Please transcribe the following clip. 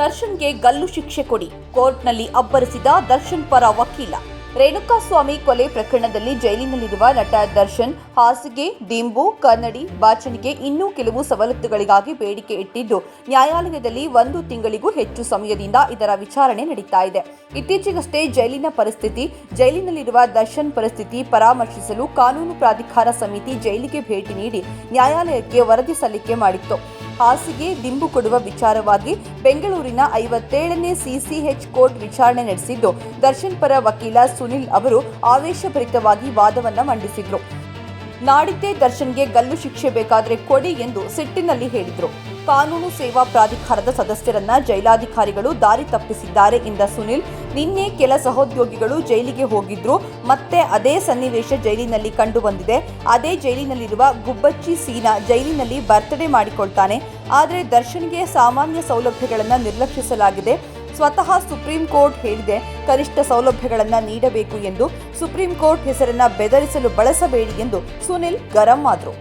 ದರ್ಶನ್ಗೆ ಗಲ್ಲು ಶಿಕ್ಷೆ ಕೊಡಿ. ಕೋರ್ಟ್ನಲ್ಲಿ ಅಬ್ಬರಿಸಿದ ದರ್ಶನ್ ಪರ ವಕೀಲ. ರೇಣುಕಾಸ್ವಾಮಿ ಕೊಲೆ ಪ್ರಕರಣದಲ್ಲಿ ಜೈಲಿನಲ್ಲಿರುವ ನಟ ದರ್ಶನ್, ಹಾಸಿಗೆ, ದಿಂಬು, ಕನ್ನಡಿ, ಬಾಚಣಿಗೆ ಇನ್ನೂ ಕೆಲವು ಸವಲತ್ತುಗಳಿಗಾಗಿ ಬೇಡಿಕೆ ಇಟ್ಟಿದ್ದು, ನ್ಯಾಯಾಲಯದಲ್ಲಿ ಒಂದು ತಿಂಗಳಿಗೂ ಹೆಚ್ಚು ಸಮಯದಿಂದ ಇದರ ವಿಚಾರಣೆ ನಡೀತಾ ಇದೆ. ಇತ್ತೀಚೆಗಷ್ಟೇ ಜೈಲಿನ ಪರಿಸ್ಥಿತಿ, ಜೈಲಿನಲ್ಲಿರುವ ದರ್ಶನ್ ಪರಿಸ್ಥಿತಿ ಪರಾಮರ್ಶಿಸಲು ಕಾನೂನು ಪ್ರಾಧಿಕಾರ ಸಮಿತಿ ಜೈಲಿಗೆ ಭೇಟಿ ನೀಡಿ ನ್ಯಾಯಾಲಯಕ್ಕೆ ವರದಿ ಸಲ್ಲಿಕೆ ಮಾಡಿತ್ತು. ಹಾಸಿಗೆ ದಿಂಬು ಕೊಡುವ ವಿಚಾರವಾಗಿ ಬೆಂಗಳೂರಿನ ಐವತ್ತೇಳನೇ ಸಿಸಿಎಚ್ ಕೋರ್ಟ್ ವಿಚಾರಣೆ ನಡೆಸಿದ್ದು, ದರ್ಶನ್ ಪರ ವಕೀಲ ಸುನಿಲ್ ಅವರು ಆವೇಶಭರಿತವಾಗಿ ವಾದವನ್ನು ಮಂಡಿಸಿದ್ರು. ನಾಡಿದ್ದೇ ದರ್ಶನ್ಗೆ ಗಲ್ಲು ಶಿಕ್ಷೆ ಬೇಕಾದರೆ ಕೊಡಿ ಎಂದು ಸಿಟ್ಟಿನಲ್ಲಿ ಹೇಳಿದರು. ಕಾನೂನು ಸೇವಾ ಪ್ರಾಧಿಕಾರದ ಸದಸ್ಯರನ್ನ ಜೈಲಾಧಿಕಾರಿಗಳು ದಾರಿ ತಪ್ಪಿಸಿದ್ದಾರೆ ಎಂದ ಸುನಿಲ್, ನಿನ್ನೆ ಕೆಲ ಸಹೋದ್ಯೋಗಿಗಳು ಜೈಲಿಗೆ ಹೋಗಿದ್ರು, ಮತ್ತೆ ಅದೇ ಸನ್ನಿವೇಶ ಜೈಲಿನಲ್ಲಿ ಕಂಡುಬಂದಿದೆ. ಅದೇ ಜೈಲಿನಲ್ಲಿರುವ ಗುಬ್ಬಚ್ಚಿ ಸೀನಾ ಜೈಲಿನಲ್ಲಿ ಬರ್ತ್ಡೇ ಮಾಡಿಕೊಳ್ತಾನೆ. ಆದರೆ ದರ್ಶನ್ಗೆ ಸಾಮಾನ್ಯ ಸೌಲಭ್ಯಗಳನ್ನು ನಿರ್ಲಕ್ಷಿಸಲಾಗಿದೆ. ಸ್ವತಃ ಸುಪ್ರೀಂ ಕೋರ್ಟ್ ಹೇಳಿದೆ ಕನಿಷ್ಠ ಸೌಲಭ್ಯಗಳನ್ನು ನೀಡಬೇಕು ಎಂದು ಸುಪ್ರೀಂ ಕೋರ್ಟ್ ಹೆಸರನ್ನ ಬೆದರಿಸಲು ಬಳಸಬೇಡಿ ಎಂದು ಸುನಿಲ್ ಗರಂ ಆದರು.